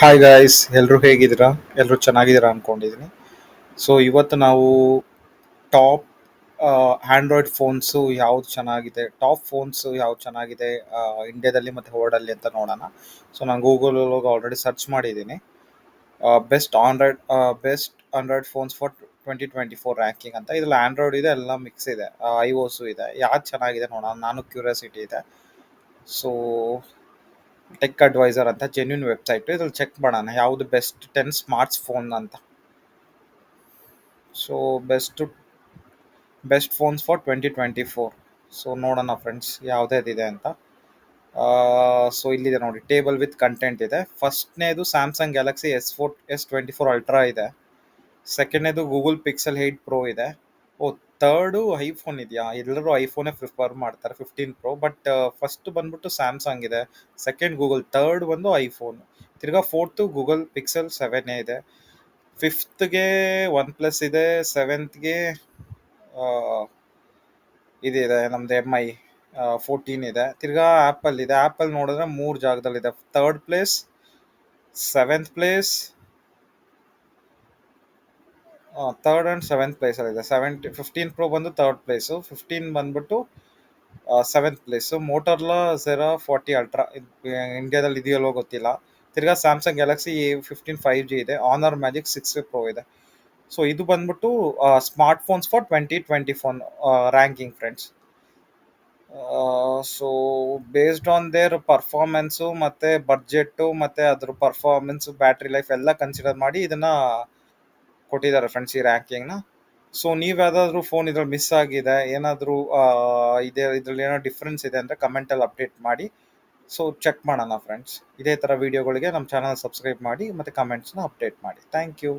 Hi guys ಎಲ್ಲರೂ ಹೇಗಿದ್ದೀರಾ? ಎಲ್ಲರೂ ಚೆನ್ನಾಗಿದ್ದೀರಾ ಅಂದ್ಕೊಂಡಿದ್ದೀನಿ ಸೊ ಇವತ್ತು ನಾವು ಟಾಪ್ ಆ್ಯಂಡ್ರಾಯ್ಡ್ ಫೋನ್ಸು ಯಾವ್ದು ಚೆನ್ನಾಗಿದೆ, ಟಾಪ್ ಫೋನ್ಸು ಯಾವ್ದು ಚೆನ್ನಾಗಿದೆ ಇಂಡಿಯಾದಲ್ಲಿ ಮತ್ತು ವರ್ಲ್ಡಲ್ಲಿ ಅಂತ ನೋಡೋಣ. ಸೊ ನಾನು ಗೂಗಲಲ್ಲಿ ಹೋಗಿ ಆಲ್ರೆಡಿ ಸರ್ಚ್ ಮಾಡಿದ್ದೀನಿ best android best android phones for twenty twenty four ranking ಅಂತ. ಇದರಲ್ಲಿ ಆ್ಯಂಡ್ರಾಯ್ಡ್ ಇದೆ, ಎಲ್ಲ ಮಿಕ್ಸ್ ಇದೆ. ಐ ಓಸು ಇದೆ. ಯಾವ್ದು ಚೆನ್ನಾಗಿದೆ ನೋಡೋಣ. ನಾನು ಕ್ಯೂರಿಯಾಸಿಟಿ ಇದೆ. ಸೊ ಟೆಕ್ ಅಡ್ವೈಸರ್ ಅಂತ ಜೆನ್ಯೂನ್ ವೆಬ್ಸೈಟ್ ಇದ್ರಲ್ಲಿ ಚೆಕ್ ಮಾಡೋಣ, ಯಾವುದು ಬೆಸ್ಟ್ ಟೆನ್ ಸ್ಮಾರ್ಟ್ಸ್ ಫೋನ್ ಅಂತ. So best best phones for twenty twenty four so ನೋಡೋಣ ಫ್ರೆಂಡ್ಸ್ ಇದೆ ಅಂತ. ಸೊ ಇಲ್ಲಿದೆ ನೋಡಿ ಟೇಬಲ್ ವಿತ್ ಕಂಟೆಂಟ್ ಇದೆ. ಫಸ್ಟ್ನೇದು Samsung Galaxy S four S twenty four ultra ಇದೆ. ಸೆಕೆಂಡ್ನೇದು ಗೂಗಲ್ ಪಿಕ್ಸೆಲ್ ಏಯ್ಟ್ ಪ್ರೋ ಇದೆ. ಓ ತರ್ಡು ಐಫೋನ್ ಇದೆಯಾ? ಎಲ್ಲರೂ ಐಫೋನೇ ಪ್ರಿಫರ್ ಮಾಡ್ತಾರೆ, ಫಿಫ್ಟೀನ್ ಪ್ರೋ. ಬಟ್ ಫಸ್ಟ್ ಬಂದ್ಬಿಟ್ಟು ಸ್ಯಾಮ್ಸಂಗ್ ಇದೆ ಸೆಕೆಂಡ್ ಗೂಗಲ್ ತರ್ಡ್ ಬಂದು ಐಫೋನ್. ತಿರ್ಗಾ ಫೋರ್ತು ಗೂಗಲ್ ಪಿಕ್ಸೆಲ್ ಸೆವೆನ್ ಇದೆ. ಫಿಫ್ತ್ಗೆ ಒನ್ ಪ್ಲಸ್ ಇದೆ ಸೆವೆಂತ್ಗೆ ಇದಿದೆ ನಮ್ದು ಎಂ ಐ ಫೋರ್ಟೀನ್ ಇದೆ. ತಿರ್ಗಾ ಆ್ಯಪಲ್ ಇದೆ. ಆ್ಯಪಲ್ ನೋಡಿದ್ರೆ ಮೂರು ಜಾಗದಲ್ಲಿದೆ. Third place seventh place third and seventh ಪ್ಲೇಸಲ್ಲಿದೆ seventy fifteen pro ಬಂದು ಥರ್ಡ್ ಪ್ಲೇಸು ಫಿಫ್ಟೀನ್ ಬಂದ್ಬಿಟ್ಟು ಸೆವೆಂತ್ ಪ್ಲೇಸು ಮೋಟರ್ಲಾ ಝೆರಾ ಫಾರ್ಟಿ ಅಲ್ಟ್ರಾ ಇಂಡಿಯಾದಲ್ಲಿ ಇದೆಯಲ್ಲೋ ಗೊತ್ತಿಲ್ಲ. ತಿರ್ಗಾ Samsung Galaxy A fifteen five G ಇದೆ. ಆನರ್ ಮ್ಯಾಜಿಕ್ ಸಿಕ್ಸ್ ಪ್ರೊ ಇದೆ. ಸೊ ಇದು ಬಂದ್ಬಿಟ್ಟು smart phones for twenty twenty phone ranking friends so based on their performance ಮತ್ತು ಬಡ್ಜೆಟ್ಟು ಮತ್ತು ಅದ್ರ ಪರ್ಫಾರ್ಮೆನ್ಸು ಬ್ಯಾಟ್ರಿ ಲೈಫ್ ಎಲ್ಲ ಕನ್ಸಿಡರ್ ಮಾಡಿ ಇದನ್ನು ಕೊಟ್ಟಿದ್ದಾರೆ ಫ್ರೆಂಡ್ಸ್ ಈ ರ್ಯಾಂಕಿಂಗ್ನ ಸೊ ನೀವು ಯಾವ್ದಾದ್ರು ಫೋನ್ ಇದ್ರಲ್ಲಿ ಮಿಸ್ ಆಗಿದೆ, ಏನಾದರೂ ಇದೆ, ಇದ್ರಲ್ಲಿ ಏನೋ ಡಿಫ್ರೆನ್ಸ್ ಇದೆ ಅಂದರೆ ಕಮೆಂಟಲ್ಲಿ ಅಪ್ಡೇಟ್ ಮಾಡಿ. ಸೊ ಚೆಕ್ ಮಾಡೋಣ ಫ್ರೆಂಡ್ಸ್ ಇದೇ ಥರ ವೀಡಿಯೋಗಳಿಗೆ ನಮ್ಮ ಚಾನಲ್ ಸಬ್ಸ್ಕ್ರೈಬ್ ಮಾಡಿ ಮತ್ತು ಕಮೆಂಟ್ಸ್ನ ಅಪ್ಡೇಟ್ ಮಾಡಿ. Thank you